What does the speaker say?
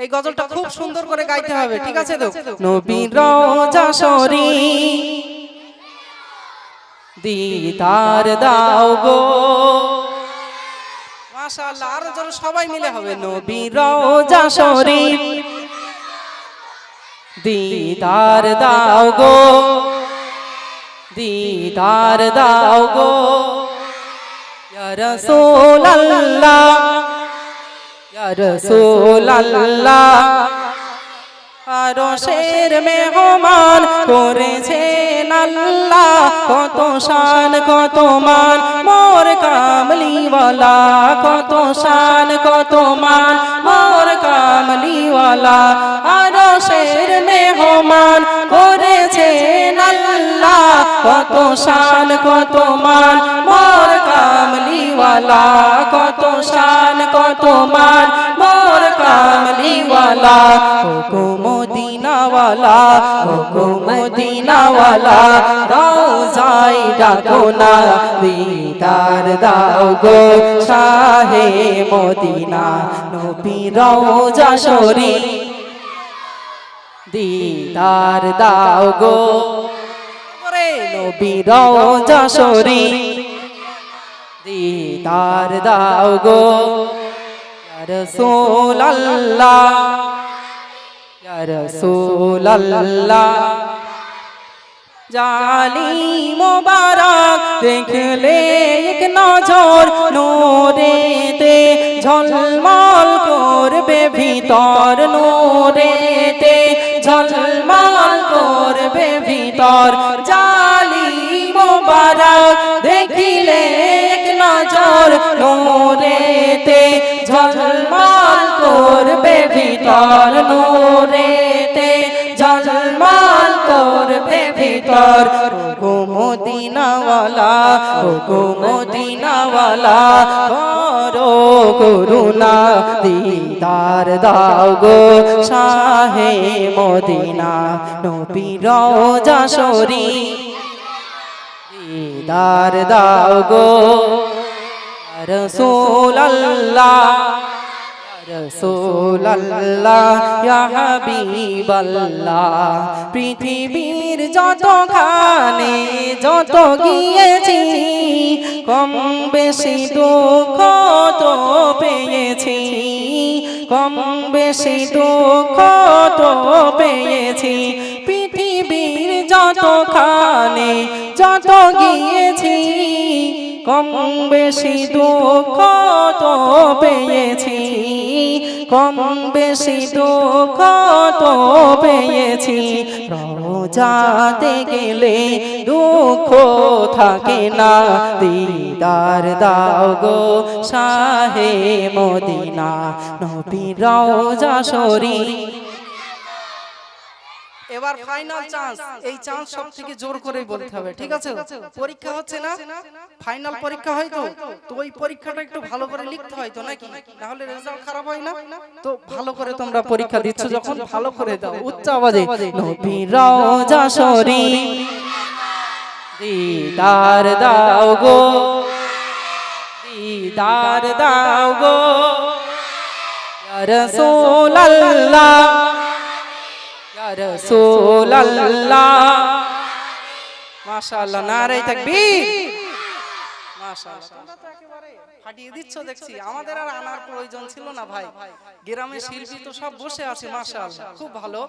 এই গজলটা খুব সুন্দর করে গাইতে হবে ঠিক আছে তো? নবীর রোজা শরীফ দিদার দাও গো। মাশাআল্লাহ আরও জোরে সবাই মিলে হবে নবীর রোজা শরীফ দিদার দাও গো। দিদার দাও গো। ইয়া রাসূলুল্লাহ। ইয়া রাসূলুল্লাহ আরও শের মেহমান করেছেন আল্লাহ। কত শান, কত মান। মোর কামলিওয়ালা, কত শান, কত মান। মোর কামলিওয়ালা, আরও শের মেহমান করেছেন আল্লাহ। কত শান, কত মান। কামলিওয়ালা কত শান, কত মান, মোর কামলিওয়ালা। হুকুম মদিনাওয়ালা হুকুম মদিনাওয়ালা রওজাই ডাকো না, দিদার দাও গো শাহে মদিনা, নবী রওজা শরীফ। দিদার দাও গো। নবী রওজা শরীফ। দিদার দাও গো। ইয়া রাসূলুল্লাহ। জালি মোবারক দেখলে এক নজর নূরেতে, ঝলমল করবে ভিতর নূরেতে, ঝলমল করবে ভিতর। জালি মোবারক ভিতর নূরেতে ঝলমল করবে ভিতর। গো মদিনাওয়ালা গো মদিনাওয়ালা করো করুণা দিদার দাও গো শাহে মদিনা, নবী রওজা শরীফ। দিদার দাও গো রসুল্লাহ হাবিবাল্লাহ, পৃথিবীর যতখানে যত গিয়েছি, কম বেশি তো পেয়েছি, কম বেশি তো পেয়েছি, পৃথিবীর যতখানে যত গিয়েছি কম বেশি দুঃখ তো পেয়েছি। কম বেশি দুঃখ তো পেয়েছি। রোজাতে গেলে দুঃখ থাকে না। দিদার দাও গো শাহে মদিনা। নবী রওজা শরীফ এবার ফাইনাল চান্স এই চান্স সব থেকে জোর করে বলতে হবে ঠিক আছে? পরীক্ষা হচ্ছে না? ফাইনাল পরীক্ষা হয় তো তো ওই পরীক্ষাটা একটু ভালো করে লিখতে হয় তো নাকি? তাহলে রেজাল্ট খারাপ হয় না? তো ভালো করে তোমরা পরীক্ষা দিচ্ছ যখন ভালো করে দাও। উচ্চ আওয়াজে নবী রওজা শরীফ দিদার দাও গো দিদার দাও গো ইয়া মাশাআল্লাহ নারে তাকবীর। মাশাআল্লাহ তোমরা তো একেবারে ফাটিয়ে দিচ্ছ দেখছি আমাদের আর আনার প্রয়োজন ছিল না ভাই। গ্রামের শিল্পী তো সব বসে আছে মাশাআল্লাহ খুব ভালো।